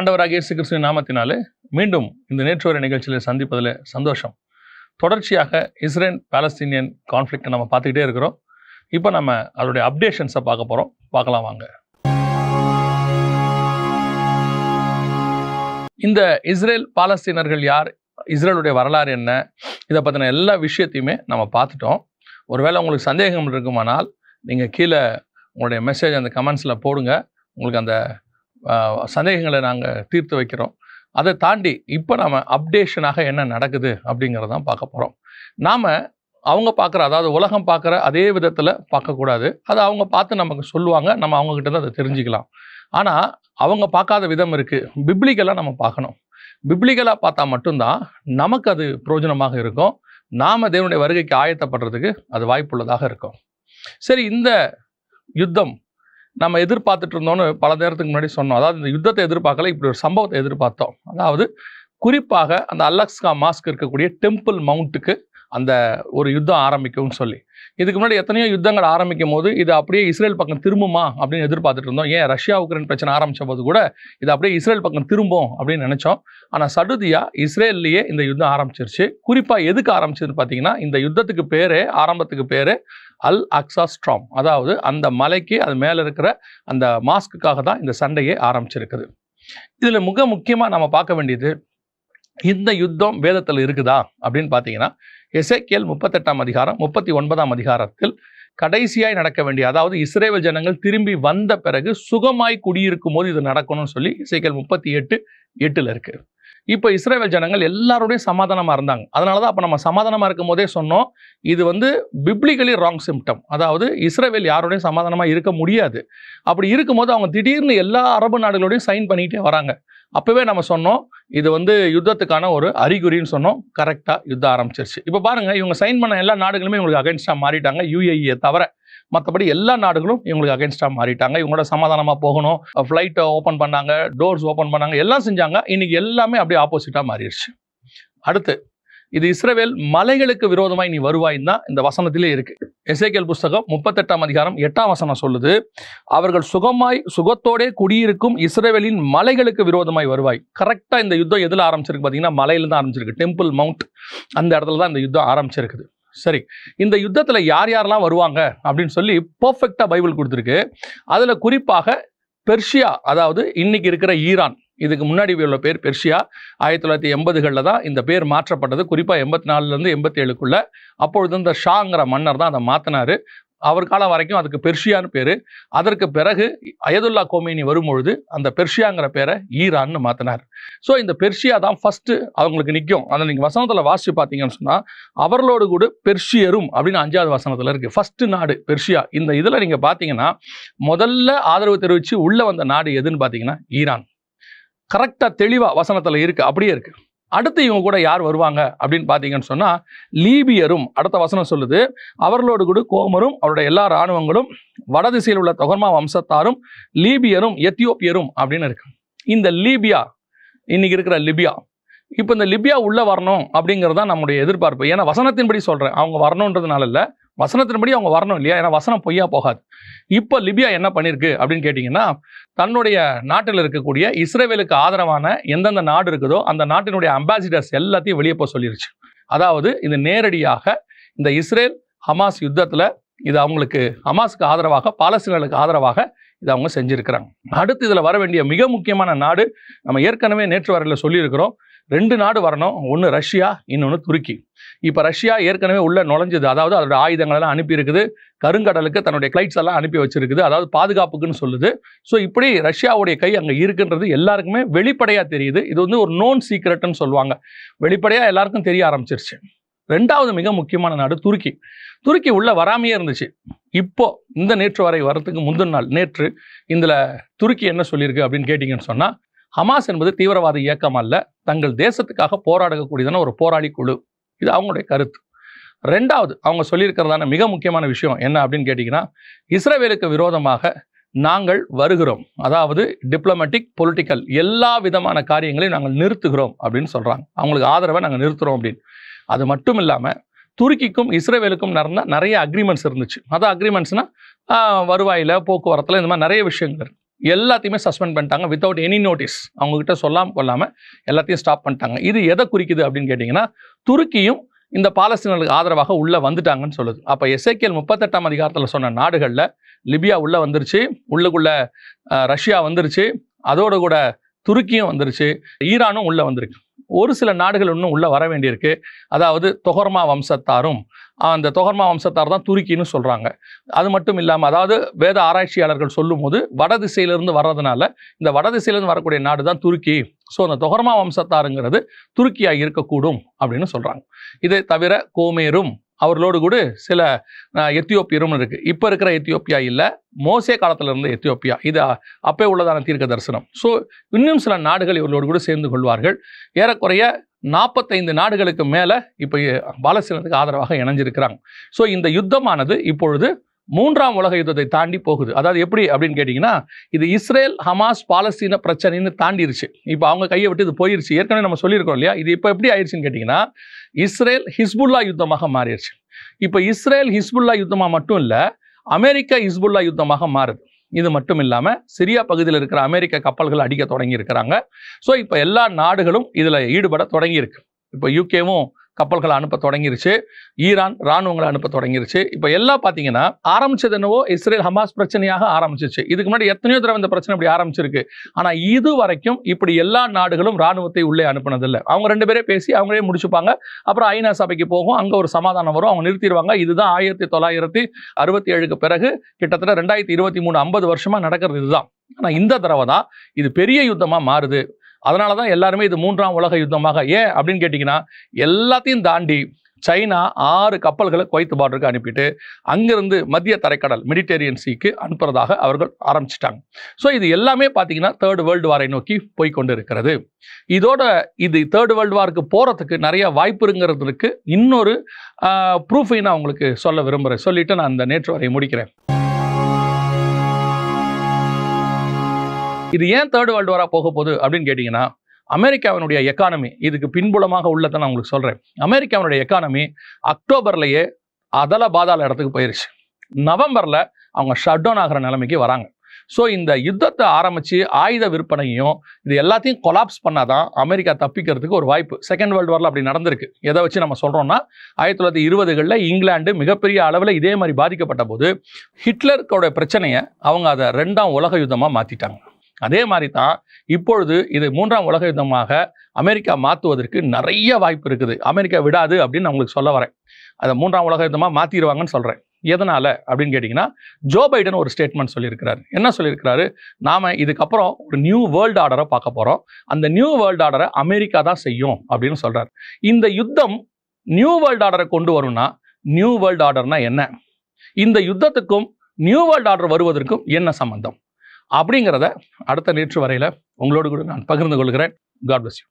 ஆண்டவராக இயேசு கிறிஸ்துவின் நாமத்தினாலே மீண்டும் இந்த நேற்று வரை நிகழ்ச்சியில் சந்திப்பதில் சந்தோஷம். தொடர்ச்சியாக இஸ்ரேல் பாலஸ்தீனியன் கான்ஃப்ளிக்டை நம்ம பார்த்துக்கிட்டே இருக்கிறோம். இப்போ நம்ம அதோடைய அப்டேஷன்ஸை பார்க்க போகிறோம் பார்க்கலாம் வாங்க. இந்த இஸ்ரேல் பாலஸ்தீனர்கள் யார்? இஸ்ரேலுடைய வரலாறு என்ன? இதை பற்றின எல்லா விஷயத்தையுமே நம்ம பார்த்துட்டோம். ஒருவேளை உங்களுக்கு சந்தேகம் இருக்குமானால் நீங்கள் கீழே உங்களுடைய மெசேஜ் அந்த கமெண்ட்ஸில் போடுங்க. உங்களுக்கு அந்த சந்தேகங்களை நாங்கள் தீர்த்து வைக்கிறோம். அதை தாண்டி இப்போ நம்ம அப்டேஷனாக என்ன நடக்குது அப்படிங்கிறதான் பார்க்க போகிறோம் நாம் அவங்க பார்க்குற அதாவது உலகம் பார்க்குற அதே விதத்தில் பார்க்கக்கூடாது. அதை அவங்க பார்த்து நமக்கு சொல்லுவாங்க. நம்ம அவங்கக்கிட்ட தான் அதை தெரிஞ்சுக்கலாம். ஆனால் அவங்க பார்க்காத விதம் இருக்குது பிப்ளிக்கலாக நம்ம பார்க்கணும். பிப்ளிக்கலாக பார்த்தா மட்டும்தான் நமக்கு அது பிரயோஜனமாக இருக்கும். நாம் தேவனுடைய வருகைக்கு ஆயத்தப்படுறதுக்கு அது வாய்ப்புள்ளதாக இருக்கும். சரி இந்த யுத்தம் நம்ம எதிர்பார்த்துட்டு இருந்தோம்னு பல நேரத்துக்கு முன்னாடி சொன்னோம். அதாவது இந்த யுத்தத்தை எதிர்பார்க்கல இப்படி ஒரு சம்பவத்தை எதிர்பார்த்தோம். அதாவது குறிப்பாக அந்த அலக்ஸ்கா மாஸ்க் இருக்கக்கூடிய டெம்பிள் மவுண்ட்டுக்கு அந்த ஒரு யுத்தம் ஆரம்பிக்கும்னு சொல்லி. இதுக்கு முன்னாடி எத்தனையோ யுத்தங்கள் ஆரம்பிக்கும் போது இது அப்படியே இஸ்ரேல் பக்கம் திரும்புமா அப்படின்னு எதிர்பார்த்துட்டு இருந்தோம். ஏன் ரஷ்யா உக்ரைன் பிரச்சனை ஆரம்பித்த போது கூட இது அப்படியே இஸ்ரேல் பக்கம் திரும்பும் அப்படின்னு நினச்சோம். ஆனால் சடுதியாக இஸ்ரேல்லையே இந்த யுத்தம் ஆரம்பிச்சிருச்சு. குறிப்பாக எதுக்கு ஆரம்பிச்சதுன்னு பார்த்தீங்கன்னா இந்த யுத்தத்துக்கு பேர் ஆரம்பத்துக்கு பேர் அல் அக்ஸா ஸ்ட்ராம். அதாவது அந்த மலைக்கு அது மேலே இருக்கிற அந்த மாஸ்க்குக்காக தான் இந்த சண்டையே ஆரம்பிச்சிருக்குது. இதில் மிக முக்கியமாக நம்ம பார்க்க வேண்டியது இந்த யுத்தம் வேதத்தில் இருக்குதா அப்படின்னு பார்த்தீங்கன்னா எசேக்கியல் முப்பத்தெட்டாம் அதிகாரம் முப்பத்தி ஒன்பதாம் அதிகாரத்தில் கடைசியாய் நடக்க வேண்டிய அதாவது இஸ்ரேல் ஜனங்கள் திரும்பி வந்த பிறகு சுகமாய் குடியிருக்கும் போது இது நடக்கணும்னு சொல்லி இசைக்கல் முப்பத்தி எட்டு எட்டில் இருக்குது இப்போ இஸ்ரேல் ஜனங்கள் எல்லாரோடையும் சமாதானமாக இருந்தாங்க. அதனால தான் அப்போ நம்ம சமாதானமாக இருக்கும் போதே சொன்னோம் இது வந்து பிப்ளிக்கலி ராங் சிம்டம் அதாவது இஸ்ரேல் யாரோடையும் சமாதானமாக இருக்க முடியாது. அப்படி இருக்கும்போது அவங்க திடீர்னு எல்லா அரபு நாடுகளோடையும் சைன் பண்ணிக்கிட்டே வராங்க. அப்போவே நம்ம சொன்னோம் இது வந்து யுத்தத்துக்கான ஒரு அறிகுறின்னு சொன்னோம். கரெக்டாக யுத்தம் ஆரம்பிச்சிருச்சு. இப்போ பாருங்க இவங்க சைன் பண்ண எல்லா நாடுகளுமே இவங்களுக்கு அகைன்ஸ்டாக மாறிட்டாங்க யூஏஇயை தவிர. மற்றபடி எல்லா நாடுகளும் இவங்களுக்கு அகைன்ஸ்டாக மாறிட்டாங்க. இவங்களோட சமாதானமாக போகணும். ஃப்ளைட்டை ஓப்பன் பண்ணாங்க டோர்ஸ் ஓப்பன் பண்ணாங்க எல்லாம் செஞ்சாங்க. இன்னைக்கு எல்லாமே அப்படியே ஆப்போசிட்டாக மாறிடுச்சு. அடுத்து இது இஸ்ரேவேல் மலைகளுக்கு விரோதமாய் நீ வருவாயின்னு தான் இந்த வசனத்திலே இருக்கு. எசேக்கியல் புஸ்தகம் முப்பத்தெட்டாம் அதிகாரம் எட்டாம் வசனம் சொல்லுது அவர்கள் சுகமாய் சுகத்தோடே குடியிருக்கும் இஸ்ரவேலின் மலைகளுக்கு விரோதமாய் வருவாய். கரெக்டாக இந்த யுத்தம் எதில் ஆரம்பிச்சிருக்கு பார்த்தீங்கன்னா மலையில தான் ஆரம்பிச்சிருக்கு. டெம்பிள் மவுண்ட் அந்த இடத்துல தான் இந்த யுத்தம் ஆரம்பிச்சிருக்குது. சரி இந்த யுத்தத்தில் யார் யாரெல்லாம் வருவாங்க அப்படின்னு சொல்லி பர்ஃபெக்டாக பைபிள் கொடுத்துருக்கு. அதில் குறிப்பாக பெர்ஷியா அதாவது இன்னைக்கு இருக்கிற ஈரான் இதுக்கு முன்னாடி உள்ள பேர் பெர்ஷியா ஆயிரத்தி தொள்ளாயிரத்தி எண்பதுகளில் தான் இந்த பேர் மாற்றப்பட்டது. குறிப்பாக எண்பத்தி நாலுலேருந்து எண்பத்தி ஏழுக்குள்ளே அப்பொழுது இந்த ஷாங்கிற மன்னர் தான் அதை மாற்றினார் அவர் காலம் வரைக்கும் அதுக்கு பெர்ஷியான்னு பேர். அதற்கு பிறகு அயதுல்லா கோமேனி வரும்பொழுது அந்த பெர்ஷியாங்கிற பேரை ஈரான்னு மாற்றினார் ஸோ இந்த பெர்ஷியா தான் ஃபஸ்ட்டு அவங்களுக்கு நிற்கும் அதை நீங்கள் வசனத்தில் வாசித்து பார்த்தீங்கன்னு சொன்னால் அவர்களோடு கூட பெர்ஷியரும் அப்படின்னு அஞ்சாவது வசனத்தில் இருக்குது ஃபஸ்ட்டு நாடு பெர்ஷியா. இந்த இதில் நீங்கள் பார்த்தீங்கன்னா முதல்ல ஆதரவு தெரிவித்து உள்ளே வந்த நாடு எதுன்னு பார்த்தீங்கன்னா ஈரான். கரெக்டாக தெளிவாக வசனத்தில் இருக்குது அப்படியே இருக்குது அடுத்து இவங்க கூட யார் வருவாங்க அப்படின்னு பார்த்தீங்கன்னு சொன்னால் லீபியரும் அடுத்த வசனம் சொல்லுது அவர்களோடு கூட கோமரும் அவருடைய எல்லா இராணுவங்களும் வடதிசையில் உள்ள தொகர்மா வம்சத்தாரும் லீபியரும் எத்தியோப்பியரும் அப்படின்னு இருக்கு. இந்த லீபியா இன்னைக்கு இருக்கிற லிபியா இப்போ இந்த லிபியா உள்ளே வரணும் அப்படிங்கிறது தான் நம்முடைய எதிர்பார்ப்பு. ஏன்னா வசனத்தின்படி சொல்கிறேன் அவங்க வரணுன்றதுனால இல்லை வசனத்தின்படி அவங்க வரணும் இல்லையா? ஏன்னா வசனம் பொய்யா போகாது. இப்போ லிபியா என்ன பண்ணியிருக்கு அப்படின்னு கேட்டிங்கன்னா தன்னுடைய நாட்டில் இருக்கக்கூடிய இஸ்ரேவேலுக்கு ஆதரவான எந்தெந்த நாடு இருக்குதோ அந்த நாட்டினுடைய அம்பாசிடர்ஸ் எல்லாத்தையும் வெளியே போக சொல்லிருச்சு. அதாவது இது நேரடியாக இந்த இஸ்ரேல் ஹமாஸ் யுத்தத்தில் இது அவங்களுக்கு ஹமாஸுக்கு ஆதரவாக பாலஸ்தீனர்களுக்கு ஆதரவாக இதை அவங்க செஞ்சுருக்கிறாங்க. அடுத்து இதில் வர வேண்டிய மிக முக்கியமான நாடு நம்ம ஏற்கனவே நேற்று வரையில் சொல்லியிருக்கிறோம். ரெண்டு நாடு வரணும். ஒன்று ரஷ்யா இன்னொன்று துருக்கி. இப்போ ரஷ்யா ஏற்கனவே உள்ளே நுழைஞ்சது. அதாவது அதோட ஆயுதங்களெல்லாம் அனுப்பியிருக்குது. கருங்கடலுக்கு தன்னுடைய ஃப்ளைட்ஸ் எல்லாம் அனுப்பி வச்சிருக்குது. அதாவது பாதுகாப்புக்குன்னு சொல்லுது. ஸோ இப்படி ரஷ்யாவுடைய கை அங்கே இருக்குன்றது எல்லாருக்குமே வெளிப்படையாக தெரியுது. இது வந்து ஒரு நோன் சீக்ரெட்னு சொல்லுவாங்க. வெளிப்படையாக எல்லாருக்கும் தெரிய ஆரம்பிச்சிருச்சு. ரெண்டாவது மிக முக்கியமான நாடு துருக்கி. துருக்கி உள்ளே வராமையே இருந்துச்சு. இப்போ இந்த நேற்று வரை வரத்துக்கு முந்தின நாள் நேற்று இதில் துருக்கி என்ன சொல்லியிருக்கு அப்படின்னு கேட்டிங்கன்னு சொன்னால் ஹமாஸ் என்பது தீவிரவாத இயக்கம் அல்ல தங்கள் தேசத்துக்காக போராடக்கூடியதான ஒரு போராளி குழு. இது அவங்களுடைய கருத்து. ரெண்டாவது அவங்க சொல்லியிருக்கிறதான மிக முக்கியமான விஷயம் என்ன அப்படின்னு கேட்டிங்கன்னா இஸ்ரேவேலுக்கு விரோதமாக நாங்கள் வருகிறோம். அதாவது டிப்ளமேட்டிக் பொலிட்டிக்கல் எல்லா விதமான காரியங்களையும் நாங்கள் நிறுத்துகிறோம் அப்படின்னு சொல்கிறாங்க அவங்களுக்கு ஆதரவை நாங்கள் நிறுத்துகிறோம் அப்படின்னு. அது மட்டும் இல்லாமல் துருக்கிக்கும் இஸ்ரேவேலுக்கும் நடந்த நிறைய அக்ரிமெண்ட்ஸ் இருந்துச்சு. அதான் அக்ரிமெண்ட்ஸ்னால் வருவாயில் போக்குவரத்தில் இந்த மாதிரி நிறைய விஷயங்கள் இருக்குது எல்லாத்தையுமே சஸ்பெண்ட் பண்ணிட்டாங்க வித்தவுட் எனி நோட்டீஸ் அவங்ககிட்ட சொல்லாமல் கொள்ளாமல் எல்லாத்தையும் ஸ்டாப் பண்ணிட்டாங்க. இது எதை குறிக்குது அப்படின்னு கேட்டிங்கன்னா துருக்கியும் இந்த பாலஸ்தீனர்களுக்கு ஆதரவாக உள்ளே வந்துட்டாங்கன்னு சொல்லுது. அப்போ எஸ்ஐக்கியல் முப்பத்தெட்டாம் அதிகாரத்தில் சொன்ன நாடுகளில் லிபியா உள்ளே வந்துருச்சு உள்ளுக்குள்ளே ரஷ்யா வந்துருச்சு அதோடு கூட துருக்கியும் வந்துருச்சு ஈரானும் உள்ளே வந்திருக்கு. ஒரு சில நாடுகள் இன்னும் உள்ளே வர வேண்டியிருக்கு. அதாவது தொகர்மா வம்சத்தாரும் அந்த தொகர்மா வம்சத்தார் தான் துருக்கின்னு சொல்கிறாங்க அது மட்டும் இல்லாமல் அதாவது வேத ஆராய்ச்சியாளர்கள் சொல்லும்போது வட திசையிலிருந்து வர்றதுனால இந்த வட திசையிலிருந்து வரக்கூடிய நாடு தான் துருக்கி. ஸோ அந்த தொகர்மா வம்சத்தாருங்கிறது துருக்கியாக இருக்கக்கூடும் அப்படின்னு சொல்கிறாங்க இதை தவிர கோமேரும் அவர்களோடு கூட சில எத்தியோப்பியரும் இருக்குது இப்போ இருக்கிற எத்தியோப்பியா இல்லை மோசே காலத்தில் இருந்த எத்தியோப்பியா. இது அப்போ உள்ளதான தீர்க்க தரிசனம். ஸோ இன்னும் சில நாடுகள் இவர்களோடு கூட சேர்ந்து கொள்வார்கள். ஏறக்குறைய நாற்பத்தைந்து நாடுகளுக்கு மேலே இப்போ பாலஸ்தீனத்துக்கு ஆதரவாக இணைஞ்சிருக்கிறாங்க. ஸோ இந்த யுத்தமானது இப்பொழுது மூன்றாம் உலக யுத்தத்தை தாண்டி போகுது. அதாவது எப்படி அப்படின்னு கேட்டிங்கன்னா இது இஸ்ரேல் ஹமாஸ் பாலஸ்தீன பிரச்சனைன்னு தாண்டிருச்சு. இப்போ அவங்க கையை விட்டு இது போயிருச்சு. ஏற்கனவே நம்ம சொல்லியிருக்கோம் இல்லையா? இது இப்போ எப்படி ஆயிடுச்சுன்னு கேட்டிங்கன்னா இஸ்ரேல் ஹிஸ்புல்லா யுத்தமாக மாறிடுச்சு இப்போ இஸ்ரேல் ஹிஸ்புல்லா யுத்தமாக மட்டும் இல்லை அமெரிக்கா ஹிஸ்புல்லா யுத்தமாக மாறுது. இது மட்டும் இல்லாமல் சிரியா பகுதியில் இருக்கிற அமெரிக்க கப்பல்கள் அடிக்க தொடங்கி இருக்கிறாங்க ஸோ இப்போ எல்லா நாடுகளும் இதில் ஈடுபட தொடங்கியிருக்கு. இப்போ யூகேவும் கப்பல்களை அனுப்ப தொடங்கிருச்சு. ஈரான் ராணுவங்களை அனுப்ப தொடங்கிருச்சு. இப்போ எல்லாம் பார்த்தீங்கன்னா ஆரம்பிச்சது என்னவோ இஸ்ரேல் ஹமாஸ் பிரச்சனையாக ஆரம்பிச்சிச்சு. இதுக்கு முன்னாடி எத்தனையோ தடவை இந்த பிரச்சனை இப்படி ஆரம்பிச்சிருக்கு. ஆனால் இது வரைக்கும் இப்படி எல்லா நாடுகளும் ராணுவத்தை உள்ளே அனுப்பினதில்லை. அவங்க ரெண்டு பேரே பேசி அவங்களே முடிச்சுப்பாங்க. அப்புறம் ஐநா சபைக்கு போகும். அங்கே ஒரு சமாதானம் வரும். அவங்க நிறுத்திடுவாங்க. இதுதான் ஆயிரத்தி தொள்ளாயிரத்தி அறுபத்தி ஏழுக்கு பிறகு கிட்டத்தட்ட ரெண்டாயிரத்தி இருபத்தி மூணு ஐம்பது வருஷமாக நடக்கிறது இதுதான். ஆனால் இந்த தடவை தான் இது பெரிய யுத்தமாக மாறுது. அதனால தான் எல்லாருமே இது மூன்றாம் உலக யுத்தமாக ஏன் அப்படின்னு கேட்டிங்கன்னா எல்லாத்தையும் தாண்டி சைனா ஆறு கப்பல்களை குவைத்து பார்டருக்கு அனுப்பிட்டு அங்கிருந்து மத்திய தரைக்கடல் மெடிடேரியன் சீக்கு அனுப்புறதாக அவர்கள் ஆரம்பிச்சிட்டாங்க. ஸோ இது எல்லாமே பார்த்தீங்கன்னா தேர்ட் வேர்ல்டு வாரை நோக்கி போய்கொண்டு இருக்கிறது இதோட இது தேர்ட் வேர்ல்டு வாருக்கு போகிறதுக்கு நிறைய வாய்ப்புங்கிறதுக்கு இன்னொரு ப்ரூஃபை நான் உங்களுக்கு சொல்ல விரும்புகிறேன் சொல்லிவிட்டு நான் அந்த நேற்று வரை முடிக்கிறேன். இது ஏன் தேர்ட் வேர்ல்டு வாராக போக போகுது அப்படின்னு கேட்டிங்கன்னா அமெரிக்காவினுடைய எக்கானமி இதுக்கு பின்புலமாக உள்ளதை நான் உங்களுக்கு சொல்கிறேன் அமெரிக்காவினுடைய எக்கானமி அக்டோபர்லேயே அதல பாதாள இடத்துக்கு போயிருச்சு. நவம்பரில் அவங்க ஷட் டவுன் ஆகிற நிலைமைக்கு வராங்க. ஸோ இந்த யுத்தத்தை ஆரம்பித்து ஆயுத விற்பனையும் இது எல்லாத்தையும் கொலாப்ஸ் பண்ணாதான் அமெரிக்கா தப்பிக்கிறதுக்கு ஒரு வாய்ப்பு. செகண்ட் வேர்ல்டு வாரில் அப்படி நடந்திருக்கு. எதை வச்சு நம்ம சொல்கிறோம்னா ஆயிரத்தி தொள்ளாயிரத்தி இருபதுகளில் இங்கிலாந்து மிகப்பெரிய அளவில் இதே மாதிரி பாதிக்கப்பட்ட போது ஹிட்லருக்கோட பிரச்சனையை அவங்க அதை ரெண்டாம் உலக யுத்தமாக மாற்றிட்டாங்க அதே மாதிரி தான் இப்பொழுது இது மூன்றாம் உலக யுத்தமாக அமெரிக்கா மாற்றுவதற்கு நிறைய வாய்ப்பு இருக்குது. அமெரிக்கா விடாது அப்படின்னு நான் உங்களுக்கு சொல்ல வரேன். அதை மூன்றாம் உலக யுத்தமாக மாற்றிடுவாங்கன்னு சொல்கிறேன் எதனால் அப்படின்னு கேட்டிங்கன்னா ஜோ பைடன் ஒரு ஸ்டேட்மெண்ட் சொல்லியிருக்கிறாரு. என்ன சொல்லியிருக்கிறாரு? நாம் இதுக்கப்புறம் ஒரு நியூ வேர்ல்டு ஆர்டரை பார்க்க போகிறோம் அந்த நியூ வேர்ல்டு ஆர்டரை அமெரிக்கா தான் செய்யும் அப்படின்னு சொல்கிறார் இந்த யுத்தம் நியூ வேர்ல்டு ஆர்டரை கொண்டு வரும்னா நியூ வேர்ல்டு ஆர்டர்னா என்ன? இந்த யுத்தத்துக்கும் நியூ வேர்ல்டு ஆர்டர் வருவதற்கும் என்ன சம்பந்தம்? அப்படிங்கிறத அடுத்த நேற்று வரையில் உங்களோடு கூட நான் பகிர்ந்து கொள்கிறேன். God bless you